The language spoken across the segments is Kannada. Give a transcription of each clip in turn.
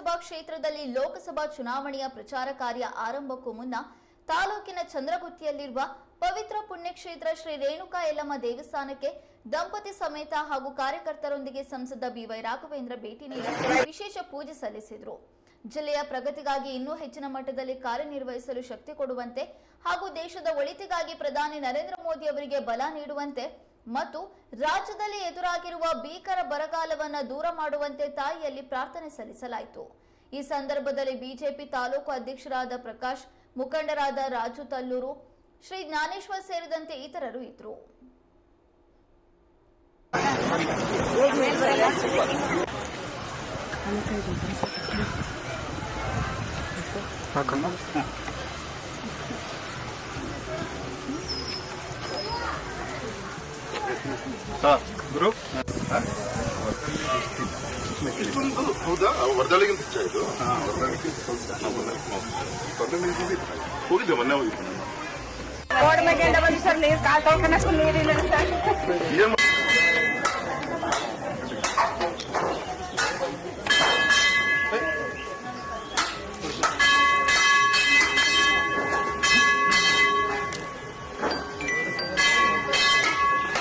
ವಿಧಾನಸಭಾ ಕ್ಷೇತ್ರದಲ್ಲಿ ಲೋಕಸಭಾ ಚುನಾವಣೆಯ ಪ್ರಚಾರ ಕಾರ್ಯ ಆರಂಭಕ್ಕೂ ಮುನ್ನ ತಾಲೂಕಿನ ಚಂದ್ರಗುತ್ತಿಯಲ್ಲಿರುವ ಪವಿತ್ರ ಪುಣ್ಯಕ್ಷೇತ್ರ ಶ್ರೀ ರೇಣುಕಾ ಯಲ್ಲಮ್ಮ ದೇವಸ್ಥಾನಕ್ಕೆ ದಂಪತಿ ಸಮೇತ ಹಾಗೂ ಕಾರ್ಯಕರ್ತರೊಂದಿಗೆ ಸಂಸದ ಬಿವೈ ರಾಘವೇಂದ್ರ ಭೇಟಿ ನೀಡಿ ವಿಶೇಷ ಪೂಜೆ ಸಲ್ಲಿಸಿದರು. ಜಿಲ್ಲೆಯ ಪ್ರಗತಿಗಾಗಿ ಇನ್ನೂ ಹೆಚ್ಚಿನ ಮಟ್ಟದಲ್ಲಿ ಕಾರ್ಯನಿರ್ವಹಿಸಲು ಶಕ್ತಿ ಕೊಡುವಂತೆ ಹಾಗೂ ದೇಶದ ಒಳಿತಿಗಾಗಿ ಪ್ರಧಾನಿ ನರೇಂದ್ರ ಮೋದಿ ಅವರಿಗೆ ಬಲ ನೀಡುವಂತೆ ಮತ್ತು ರಾಜ್ಯದಲ್ಲಿ ಎದುರಾಗಿರುವ ಭೀಕರ ಬರಗಾಲವನ್ನು ದೂರ ಮಾಡುವಂತೆ ತಾಯಿಯಲ್ಲಿ ಪ್ರಾರ್ಥನೆ ಸಲ್ಲಿಸಲಾಯಿತು. ಈ ಸಂದರ್ಭದಲ್ಲಿ ಬಿಜೆಪಿ ತಾಲೂಕು ಅಧ್ಯಕ್ಷರಾದ ಪ್ರಕಾಶ್, ಮುಖಂಡರಾದ ರಾಜು ತಲ್ಲೂರು, ಶ್ರೀ ಜ್ಞಾನೇಶ್ವರ್ ಸೇರಿದಂತೆ ಇತರರು ಇಷ್ಟೊಂದು ಹೌದಾ? ವರದಳಿಗಿಂತ ಹೋಗಿದ್ದೆ ಮೊನ್ನೆ ಹೋಗಿದ್ದೆ. ರೋಡ್ ಮೇಲೆ ಬಂದು ಸರ್ ನೀರು ಕಾಲ್ ತೊಳ್ಕೊಳಕ್ಕೂ ನೀರಿಲ್ಲ ಸರ್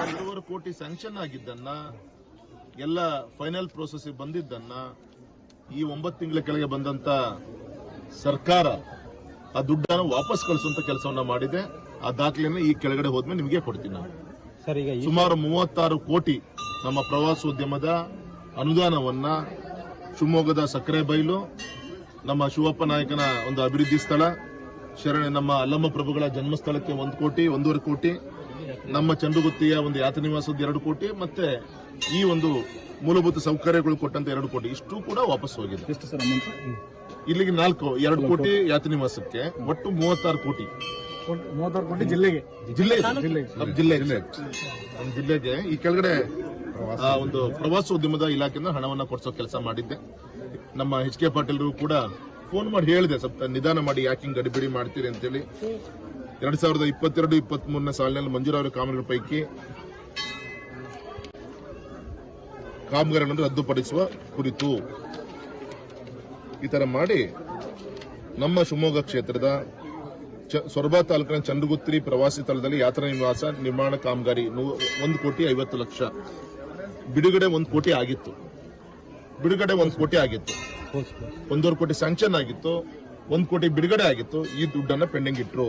ಎರಡೂವರೆ ಕೋಟಿ ಸ್ಯಾಂಕ್ಷನ್ ಆಗಿದ್ದನ್ನ ಎಲ್ಲ ಫೈನಲ್ ಪ್ರೋಸೆಸ್ ಬಂದಿದ್ದನ್ನ ಈ ಒಂಬತ್ತು ತಿಂಗಳ ಕೆಳಗೆ ಬಂದಂತ ಸರ್ಕಾರ ಆ ದುಡ್ಡನ್ನು ವಾಪಸ್ ಕಳಿಸುವಂತ ಕೆಲಸವನ್ನ ಮಾಡಿದೆ. ಆ ದಾಖಲೆಯನ್ನು ಈ ಕೆಳಗಡೆ ಹೋದ್ಮೇಲೆ ನಿಮಗೆ ಕೊಡ್ತೀನಿ ನಾನು. ಸುಮಾರು ಮೂವತ್ತಾರು ಕೋಟಿ ನಮ್ಮ ಪ್ರವಾಸೋದ್ಯಮದ ಅನುದಾನವನ್ನ ಶಿವಮೊಗ್ಗದ ಸಕ್ಕರೆ ಬೈಲು ನಮ್ಮ ಶಿವಪ್ಪ ನಾಯಕನ ಒಂದು ಅಭಿವೃದ್ಧಿ ಸ್ಥಳ ಶರಣ ನಮ್ಮ ಅಲ್ಲಮ್ಮ ಪ್ರಭುಗಳ ಜನ್ಮಸ್ಥಳಕ್ಕೆ ಒಂದು ಕೋಟಿ ಒಂದೂವರೆ ಕೋಟಿ ನಮ್ಮ ಚಂದ್ರಗುತ್ತಿಯ ಒಂದು ಯಾತ್ರಿ ನಿವಾಸದ ಎರಡು ಕೋಟಿ ಮತ್ತೆ ಈ ಒಂದು ಮೂಲಭೂತ ಸೌಕರ್ಯಗಳು ಕೊಟ್ಟಂತ ಎರಡು ಕೋಟಿ. ಇಷ್ಟು ಕೂಡ ವಾಪಸ್ ಹೋಗಿದೆ. ಇಲ್ಲಿಗೆ ನಾಲ್ಕು ಎರಡು ಕೋಟಿ ಯಾತ್ರಿ ನಿವಾಸಕ್ಕೆ ಒಟ್ಟು ಮೂವತ್ತಾರು ಕೋಟಿ. ಮೂವತ್ತಾರು ಕೋಟಿ ಜಿಲ್ಲೆಗೆ? ಜಿಲ್ಲೆ ನಮ್ಮ ಜಿಲ್ಲೆ ನಮ್ಮ ಜಿಲ್ಲೆಗೆ. ಈ ಕೆಳಗಡೆ ಆ, ಒಂದು ಪ್ರವಾಸೋದ್ಯಮದ ಇಲಾಖೆಯಿಂದ ಹಣವನ್ನ ಕೊಡಿಸೋ ಕೆಲಸ ಮಾಡಿದ್ದೆ. ನಮ್ಮ ಎಚ್ ಕೆ ಪಾಟೀಲ್ರು ಕೂಡ ಫೋನ್ ಮಾಡಿ ಹೇಳಿದೆ, ಸ್ವಲ್ಪ ನಿಧಾನ ಮಾಡಿ, ಯಾಕೆ ಹಿಂಗ್ ಗಡಿಬಿಡಿ ಮಾಡ್ತೀರಿ ಅಂತೇಳಿ. ಎರಡ್ ಸಾವಿರದ ಇಪ್ಪತ್ತೆರಡು ಇಪ್ಪತ್ತ್ ಮೂರನೇ ಸಾಲಿನಲ್ಲಿ ಮಂಜೂರಾವರಿ ಕಾಮಗಾರಿ ಪೈಕಿ ಕಾಮಗಾರಿಗಳನ್ನು ರದ್ದುಪಡಿಸುವ ಕುರಿತು ಈ ತರ ಮಾಡಿ ನಮ್ಮ ಶಿವಮೊಗ್ಗ ಕ್ಷೇತ್ರದ ಸೊರಬ ತಾಲೂಕಿನ ಚಂದ್ರಗುತ್ರಿ ಪ್ರವಾಸಿ ಸ್ಥಳದಲ್ಲಿ ಯಾತ್ರಾ ನಿವಾಸ ನಿರ್ಮಾಣ ಕಾಮಗಾರಿ ಒಂದು ಕೋಟಿ ಐವತ್ತು ಲಕ್ಷ. ಬಿಡುಗಡೆ ಒಂದು ಕೋಟಿ ಆಗಿತ್ತು. ಬಿಡುಗಡೆ ಒಂದು ಕೋಟಿ ಆಗಿತ್ತು. ಒಂದೂವರೆ ಕೋಟಿ ಸ್ಯಾಂಕ್ಷನ್ ಆಗಿತ್ತು, ಒಂದು ಕೋಟಿ ಬಿಡುಗಡೆ ಆಗಿತ್ತು, ಈ ದುಡ್ಡನ್ನ ಪೆಂಡಿಂಗ್ ಇಟ್ರು.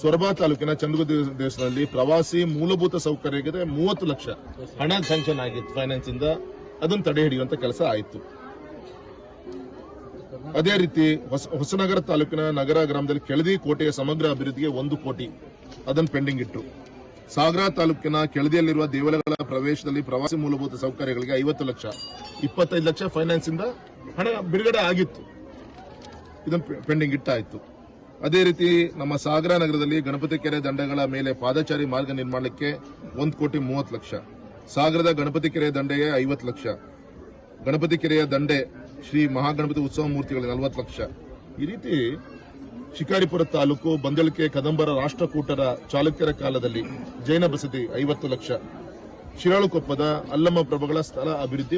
ಸೊರಬ ತಾಲೂಕಿನ ಚಂದ್ರಗುತ್ತಿ ದೇಶದಲ್ಲಿ ಪ್ರವಾಸಿ ಮೂಲಭೂತ ಸೌಕರ್ಯಕ್ಕೆ ಮೂವತ್ತು ಲಕ್ಷ ಹಣ ಸ್ಯಾಂಕ್ಷನ್ ಆಗಿತ್ತು ಫೈನಾನ್ಸ್ ಇಂದ. ಅದನ್ನು ತಡೆ ಹಿಡಿಯುವಂತ ಕೆಲಸ ಆಯಿತು. ಅದೇ ರೀತಿ ಹೊಸ, ಹೊಸನಗರ ತಾಲೂಕಿನ ನಗರ ಗ್ರಾಮದಲ್ಲಿ ಕೆಳದಿ ಕೋಟೆಯ ಸಮಗ್ರ ಅಭಿವೃದ್ಧಿಗೆ ಒಂದು ಕೋಟಿ ಅದನ್ನು ಪೆಂಡಿಂಗ್ ಇಟ್ಟರು ಸಾಗರ ತಾಲೂಕಿನ ಕೆಳದಿಯಲ್ಲಿರುವ ದೇವಾಲಯಗಳ ಪ್ರವೇಶದಲ್ಲಿ ಪ್ರವಾಸಿ ಮೂಲಭೂತ ಸೌಕರ್ಯಗಳಿಗೆ ಐವತ್ತು ಲಕ್ಷ, ಇಪ್ಪತ್ತೈದು ಲಕ್ಷ ಫೈನಾನ್ಸ್ ಇಂದ ಹಣ ಬಿಡುಗಡೆ ಆಗಿತ್ತು. ಇದನ್ನು ಪೆಂಡಿಂಗ್ ಇಟ್ಟಾಯ್ತು. ಅದೇ ರೀತಿ ನಮ್ಮ ಸಾಗರ ನಗರದಲ್ಲಿ ಗಣಪತಿ ಕೆರೆ ದಂಡೆಗಳ ಮೇಲೆ ಪಾದಚಾರಿ ಮಾರ್ಗ ನಿರ್ಮಾಣಕ್ಕೆ ಒಂದು ಕೋಟಿ ಮೂವತ್ತು ಲಕ್ಷ. ಸಾಗರದ ಗಣಪತಿ ಕೆರೆ ದಂಡೆಗೆ ಐವತ್ತು ಲಕ್ಷ. ಗಣಪತಿ ಕೆರೆಯ ದಂಡೆ ಶ್ರೀ ಮಹಾಗಣಪತಿ ಉತ್ಸವ ಮೂರ್ತಿಗಳಿಗೆ ನಲವತ್ತು ಲಕ್ಷ. ಈ ರೀತಿ ಶಿಕಾರಿಪುರ ತಾಲೂಕು ಬಂದಳಿಕೆ ಕದಂಬರ ರಾಷ್ಟ್ರಕೂಟರ ಚಾಲುಕ್ಯರ ಕಾಲದಲ್ಲಿ ಜೈನ ಬಸತಿ ಐವತ್ತು ಲಕ್ಷ. ಶಿರಾಳುಕೊಪ್ಪದ ಅಲ್ಲಮ್ಮ ಪ್ರಭುಗಳ ಸ್ಥಳ ಅಭಿವೃದ್ಧಿ